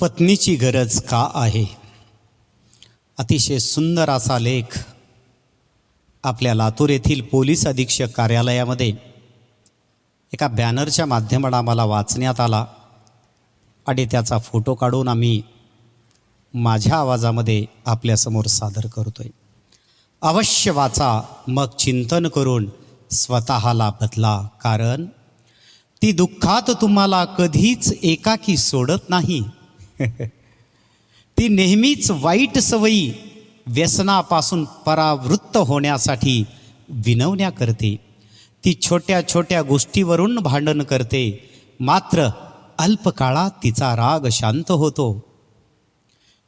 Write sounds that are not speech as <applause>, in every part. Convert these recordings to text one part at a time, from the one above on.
पत्नीची गरज का आहे? अतिशय सुंदर असा लेख आपल्या लातूर येथील पोलीस अधीक्षक कार्यालयामध्ये एका बॅनरच्या माध्यमानं आम्हाला वाचण्यात आला आणि त्याचा फोटो काढून आम्ही माझ्या आवाजामध्ये आपल्यासमोर सादर करतो आहे अवश्य वाचा मग चिंतन करून स्वतःला बदला कारण ती दुःखात तुम्हाला कधीच एकाकी सोडत नाही. <laughs> ती नेहमीच वाईट सवयी व्यसनापासून परावृत्त होण्यासाठी विनवण्या करते. ती छोट्या छोट्या गोष्टीवरून भांडण करते. मात्र अल्पकाळात तिचा राग शांत होतो.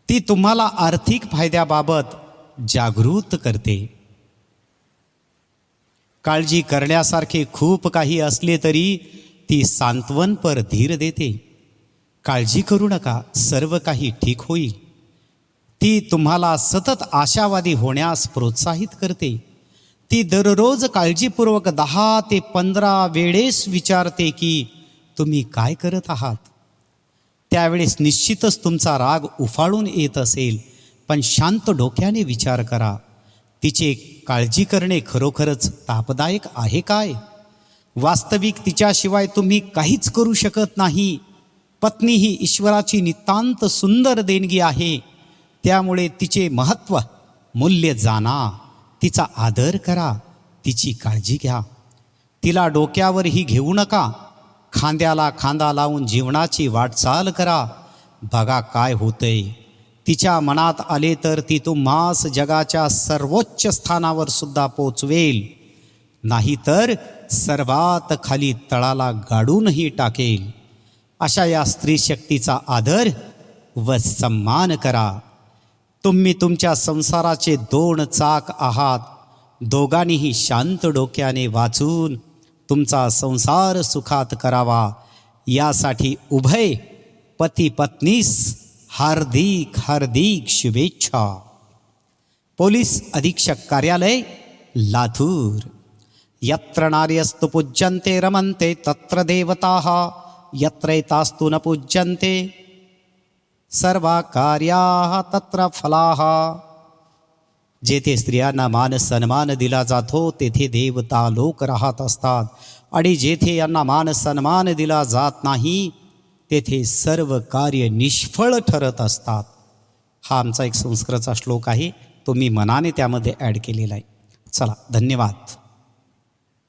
ती तुम्हाला आर्थिक फायद्याबाबत जागृत करते. काळजी करण्यासारखे खूप काही असले तरी ती सांत्वनपर धीर देते. काळजी करू नका सर्व काही ठीक होईल. ती तुम्हाला सतत आशावादी होण्यास प्रोत्साहित करते. ती दररोज काळजीपूर्वक दहा ते पंधरा वेळेस विचारते की तुम्ही काय करत आहात? त्यावेळेस निश्चितच तुमचा राग उफाळून येत असेल. पण शांत डोक्याने विचार करा. तिचे काळजी करणे खरोखरच तापदायक आहे काय? वास्तविक तिच्याशिवाय तुम्ही काहीच करू शकत नाही. पत्नी ही ईश्वराची नितांत सुंदर देणगी आहे. त्यामुळे तिचे महत्त्व मूल्य जाणा तिचा आदर करा तिची काळजी घ्या. तिला डोक्यावरही घेऊ नका. खांद्याला खांदा लावून जीवनाची वाटचाल करा. बघा काय होतंय. तिच्या मनात आले तर ती तुम्हास जगाच्या सर्वोच्च स्थानावर सुद्धा पोचवेल. नाहीतर सर्वात खाली तळाला गाडूनही टाकेल. अशा या स्त्री शक्तीचा आदर व सन्मान करा. तुम्ही तुमच्या संसाराचे दोन चाक आहात. दोघांनीही शांत डोक्याने वाचून तुमचा संसार सुखात करावा. यासाठी उभय पती पत्नीस हार्दिक हार्दिक शुभेच्छा. पोलीस अधीक्षक कार्यालय लातूर. यत्र नार्यस्तु पूज्यन्ते रमन्ते तत्र देवताः. यत्रैतास्तु न पूज्यन्ते। सर्वा कार्याः तत्र फलाः। जेथे स्त्रियांना मान सन्मान दिला जातो तेथे देवता लोक राहत असतात. आणि जेथे यांना मान सन्मान दिला जात नाही तेथे सर्व कार्य निष्फळ ठरत असतात. हा आमचा एक संस्कृतचा श्लोक आहे. तो मी मनाने त्यामध्ये ॲड केलेला आहे. चला धन्यवाद.